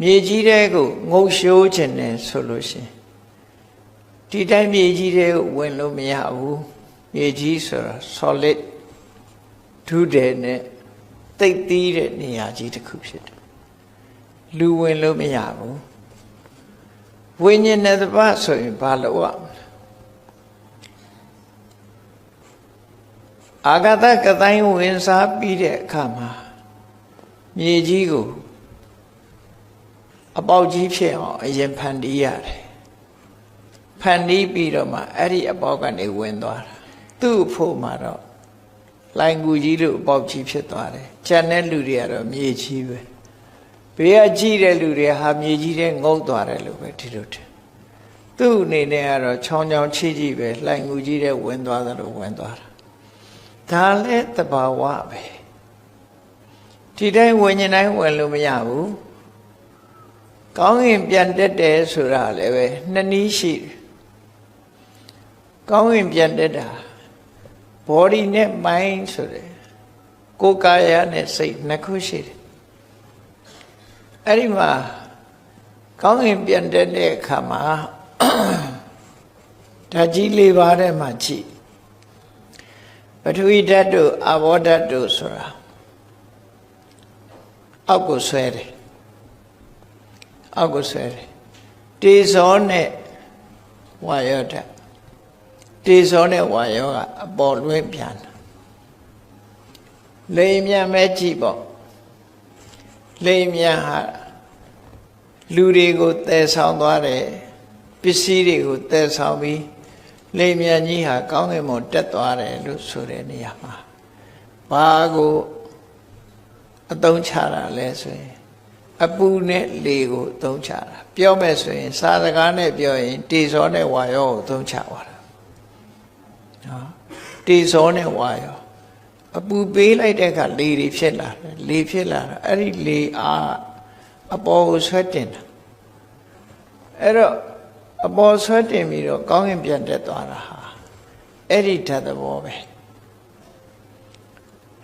မြေကြီးတဲ့ကိုငုတ်ရှိုးခြင်းနဲ့ဆိုလို့ရှိရင်ဒီတိုင်းမြေကြီးတဲ့ကိုဝင်လို့မရဘူးမြေကြီးဆိုတာ solid ဒုတယ်နဲ့တိတ်သီးတဲ့နေရာကြီးတစ်ခုဖြစ်တယ်လူဝင်လို့မရဘူးဝိညာဉ်နဲ့တပတ်ဆိုရင်ဘာလို့ရမလဲအာဂတကတိုင်းဝင်စားပြီးတဲ့အခါမှာမြေကြီးကို အပေါက်ကြီးဖြစ်အောင်အရင်ဖန်တီးရတယ်ဖန်တီးပြီးတော့မှအဲ့ဒီအပေါက်ကနေဝင်သွားတာသူ့အဖို့မှာတော့လိုင်ကူကြီးတို့အပေါက်ကြီးဖြစ်သွားတယ်ကျန်တဲ့လူတွေကတော့မြေကြီးပဲဘေးကကြည့်တဲ့လူတွေဟာမြေကြီးတဲ့ငုတ်သွားတယ်လို့ပဲဒီလိုတယ်သူ့အနေနဲ့ကတော့ချောင်းချောင်းချီကြီးပဲလိုင်ကူကြီးတဲ့ဝင်သွားတယ်လို့ဝင်သွားတာဒါလည်းတဘာဝပဲဒီတိုင်းဝင်ရင်တိုင်းဝင်လို့မရဘူး ကောင်းရင်ပြန်တက်တယ်ဆိုတာလည်းပဲနှစ်နည်းရှိတယ်ကောင်းရင်ပြန်တက်တာ body နဲ့ mind ဆိုတယ်ကိုယ်ကာယနဲ့စိတ်နှစ်ခုရှိတယ်အဲ့ဒီမှာကောင်းရင်ပြန်တက်တဲ့အခါမှာဓာတ်ကြီး၄ပါးထဲမှာကြည့်ပထဝီဓာတ်တို့အာဘောဓာတ်တို့ဆိုတာအောက်ကိုဆွဲတယ် အောက်ကိုဆွဲတယ်တေဇောနဲ့ဝါယောဓာတ်တေဇောနဲ့ဝါယောကအပေါ်လွှဲပြန်တာလိမ်မြန်မဲ့ကြည့်ပေါ့လိမ်မြန်ဟာလူတွေကိုတည်ဆောင်သွားတယ်ပစ္စည်းတွေကိုတည်ဆောင်ပြီးလိမ်မြန်ကြီးဟာကောင်းကင်ဘုံတက်သွားတယ်လို့ဆိုတဲ့နေရာမှာဘာကိုအသုံးချတာလဲဆိုရင် အပူနဲ့လေကိုအသုံးချတာပြောမဲ့ဆိုရင် စာစကားနဲ့ပြောရင်တေဇောနဲ့ဝါယောကိုအသုံးချသွားတာနော်တေဇောနဲ့ဝါယောအပူပေးလိုက်တဲ့အခါလေတွေဖြစ်လာတယ်လေဖြစ်လာတာအဲ့ဒီလေအားအပေါ်ကိုဆွဲတင်တာအဲ့တော့အပေါ်ဆွဲတင်ပြီးတော့ကောင်းကင်ပြန်တက်သွားတာဟာအဲ့ဒီဓာတ်သဘောပဲ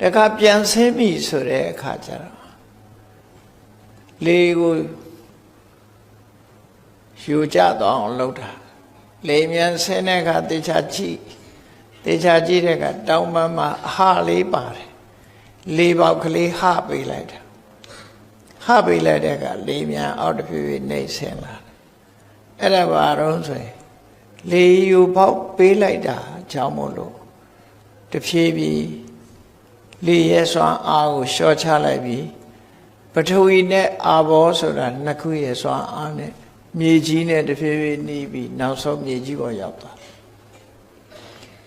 တခါပြန်ဆင်းပြီဆိုတဲ့အခါကျတော့ လေကိုယူကြတော့အောင်လုပ်တာလေမြန်ဆင်းတဲ့အခါတေချာကြည့်တေချာကြည့်တဲ့အခါတောင်းပန်းမှာအဟလေးပါတယ်လေပေါက်ကလေးဟပေးလိုက်တာဟပေးလိုက်တဲ့အခါလေမြန်အောက်တစ်ဖြည်းဖြည်းနှိမ့်ဆင်းလာတယ်အဲ့ဒါဘာတော့ဆိုရင်လေယူပေါက်ပေးလိုက်တာကြောင့်မို့လို့တဖြည်းဖြည်းလေရဲစွမ်းအားကိုလျှော့ချလိုက်ပြီး ပထဝီနဲ့အာဘောဆိုတာနှစ်ခုရဲ့စွမ်းအားနဲ့မြေကြီးနဲ့တဖြည်းဖြည်းနှီးပြီးနောက်ဆုံးမြေကြီးပေါ်ရောက်သွား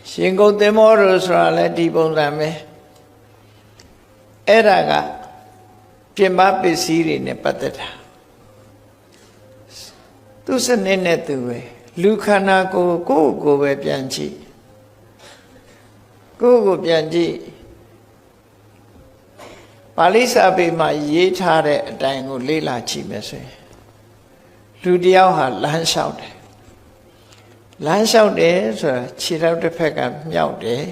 ရှင်ကုတ်သင်္ဘောတို့ဆိုတာလည်းဒီပုံစံပဲအဲ့ဒါကပြင်ပပစ္စည်းတွေနဲ့ပတ်သက်တာသူစနစ်နဲ့သူပဲလူခန္ဓာကိုယ်ကိုယ့်ကိုယ်ပဲပြန်ကြည့်ကိုယ့်ကိုပြန်ကြည့် ပါဠိစာပေမှာရေးထားတဲ့အတိုင်းကိုလေ့လာကြည့်မယ်ဆိုရင်လူတယောက်ဟာလမ်းလျှောက်တယ်လမ်းလျှောက်တယ်ဆိုတာခြေထောက်တစ်ဖက်ကမြောက်တယ်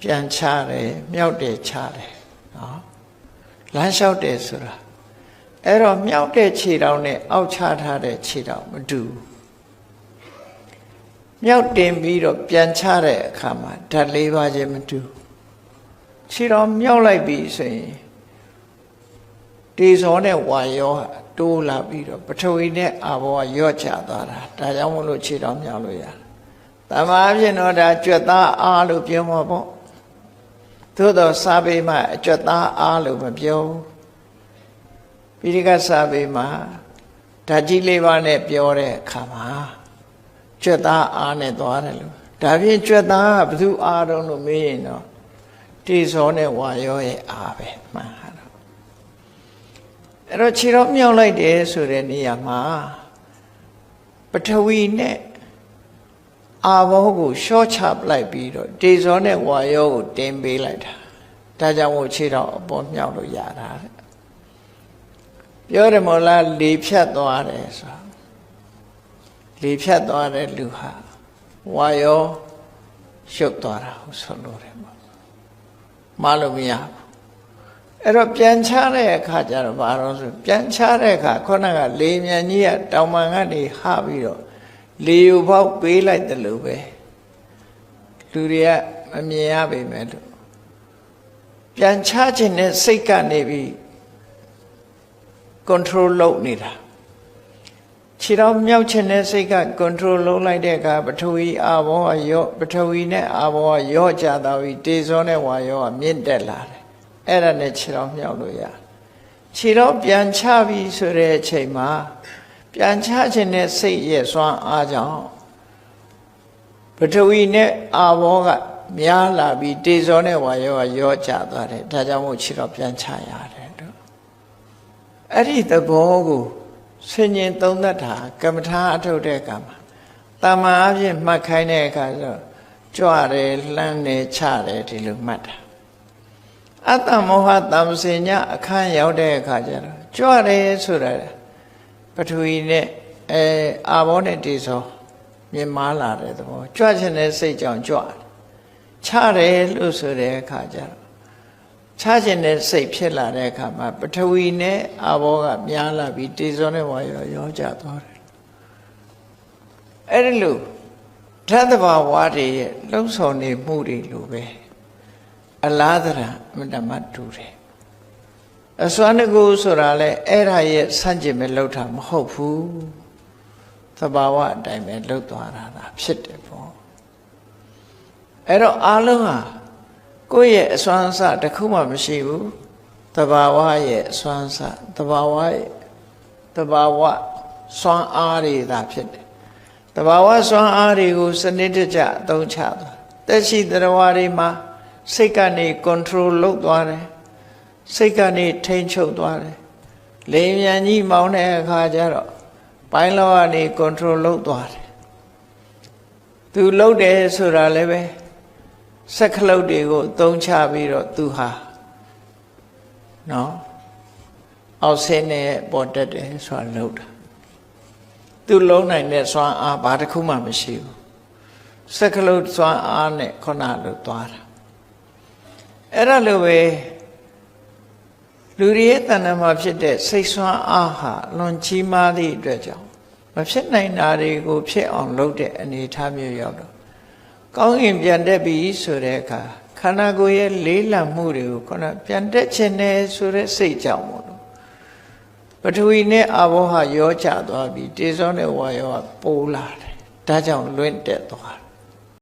ပြန်ချတယ်မြောက်တယ်ချတယ်နော်လမ်းလျှောက်တယ်ဆိုတာအဲ့တော့မြောက်တဲ့ခြေထောက်နဲ့အောက်ချထားတဲ့ခြေထောက်မတူဘူးမြောက်တင်ပြီးတော့ပြန်ချတဲ့အခါမှာဓာတ်လေးပါးချင်းမတူ ခြေတော်မြောက်လိုက်ပြီဆိုရင်တေဇောနဲ့ဝါယောဟာတိုးလာပြီးတော့ပထဝီနဲ့အာဘောကရော့ချသွားတာဒါကြောင့်မလို့ခြေတော်မြောက်လို့ရတယ်တမာအဖြစ်တော့ဒါကြွက်သားအားလို့ပြောမှာပေါ့သို့တော့စာပေမှာအကြွက်သားအားလို့မပြောပိဋကစာပေမှာဓာကြီးလေးပါးနဲ့ပြောတဲ့အခါမှာကြွက်သားအားနဲ့သွားတယ်လို့ဒါဖြင့်ကြွက်သားကဘယ်သူအားတော့လို့မေးရင်တော့ တေဇောနဲ့ဝါရောရဲ့အားပဲမှန်တာတော့အဲ့တော့ခြေတော်မြောက်လိုက်တယ်ဆိုတဲ့နေရာမှာပထဝီနဲ့အာဘောကိုရှော့ချပလိုက်ပြီးတော့တေဇောနဲ့ဝါရောကိုတင်ပေးလိုက်တာဒါကြောင့်မို့ခြေတော်အပေါ်မြောက်လို့ရတာတဲ့ပြောတယ်မို့လားလေဖြတ်သွားတယ်ဆိုလေဖြတ်သွားတဲ့လူဟာဝါရောရှုပ်သွားတာဟုတ်ဆိုလို့တယ်ပေါ့ မလို့မရဘူးအဲ့တော့ပြန်ချတဲ့အခါကျတော့ဘာလို့ဆိုပြန်ချတဲ့အခါခုနကလေမြန်ကြီးကတောင်ပံကနေဟပြီးတော့လေယူပေါက်ပေးလိုက်တယ်လို့ပဲလူတွေကမမြင်ရပေမဲ့လို့ပြန်ချခြင်းနဲ့စိတ်ကနေပြီး control လုပ်နေတာ ခြေတော်မြောက်ခြင်းနဲ့စိတ်က control လုပ်လိုက်တဲ့အခါပထဝီအာဘောကရော့ပထဝီနဲ့အာဘောကရော့ကြသွားပြီးတေဇောနဲ့ဝါရောကမြင့်တက်လာတယ်အဲ့ဒါနဲ့ခြေတော်မြောက်လို့ရတယ်ခြေတော်ပြန်ချပြီဆိုတဲ့အချိန်မှာပြန်ချခြင်းနဲ့စိတ်ရဲ့စွမ်းအားကြောင့်ပထဝီနဲ့အာဘောကများလာပြီးတေဇောနဲ့ဝါရောကရော့ကြသွားတယ်ဒါကြောင့်မို့ခြေတော်ပြန်ချရတယ်တို့အဲ့ဒီသဘောကို ဆင်ញင်သုံးသပ်တာကမ္မထာအထုတ်တဲ့အခါမှာတာမန်အဖြစ်မှတ်ခိုင်းတဲ့အခါကျတော့ကြွတယ်လှမ်းတယ်ချတယ်ဒီလိုမှတ်တာအတ္တမောဟတမ္ပစင်ညအခန်းရောက်တဲ့အခါကျတော့ကြွတယ်ဆိုတာပထဝီနဲ့အဲအာဘောနဲ့တေဇောမြင်မာလာတဲ့သဘောကြွခြင်းတဲ့စိတ်ကြောင့်ကြွတယ်ချတယ်လို့ဆိုတဲ့အခါကျတော့ ချခြင်းတဲ့စိတ်ဖြစ်လာတဲ့အခါမှာပထဝီနဲ့အာဘောကများလာပြီးတေဇောနဲ့ဝါရောရောကြသွားတယ်အဲ့ဒီလိုဓာတ်တဘာဝတွေရဲ့လှုပ်ဆောင်နေမှုတွေလိုပဲအလားတရာအမတမတူတယ်အစွမ်းတကူဆိုတာလဲအဲ့ဒါရဲ့ဆန့်ကျင်မဲ့လှုပ်တာမဟုတ်ဘူးသဘာဝအတိုင်းပဲလှုပ်သွားတာဒါဖြစ်တယ်ပေါ့အဲ့တော့အလုံးဟာ ကိုယ့်ရဲ့အစွမ်းအစတစ်ခုမှမရှိဘူးတဘာဝရဲ့အစွမ်းအစတဘာဝရဲ့တဘာဝစွမ်းအားတွေသာဖြစ်တယ်တဘာဝစွမ်းအားတွေကိုစနစ်တကျအသုံးချသွားတက်ရှိတရားဝါတွေမှာစိတ်ကနေ control လုပ်သွားတယ်စိတ်ကနေထိန်းချုပ်သွားတယ်လေမြန်ကြီးမောင်းတဲ့အခါကျတော့ပိုင်းလောကနေ control လုပ်သွားတယ်သူလုပ်တယ်ဆိုတာလည်းပဲ စက်ခလုတ်တွေကိုသုံးချပြီးတော့သူဟာနော်အောက်ဆင်းနဲ့ပေါ်တက်တယ်ဆိုတာလုပ်တာသူလုံးနိုင်တဲ့စွမ်းအားဘာတစ်ခုမှမရှိဘူးစက်ခလုတ်စွမ်းအားနဲ့ခုနလိုသွားတာအဲ့ဒါလိုပဲလူတွေရဲ့တဏ္ဍာမှာဖြစ်တဲ့စိတ်စွမ်းအားဟာလွန်ကြီးမားသည့်အတွက်ကြောင့်မဖြစ်နိုင်တာတွေကိုဖြစ်အောင်လုပ်တဲ့အနေအထားမျိုးရောက်တော့ ကောင်းကင်ပြန်တက်ပြီဆိုတဲ့အခါခန္ဓာကိုယ်ရဲ့လေးလံမှုတွေကိုခုနပြန်တက်ခြင်းနဲ့ဆိုတဲ့စိတ်ကြောင့်မို့လို့ပထဝီနဲ့အာဘောဟာရောချသွားပြီတေဇောနဲ့ဝါရောကပိုးလာတယ်ဒါကြောင့်လွင့်တက်သွားတယ်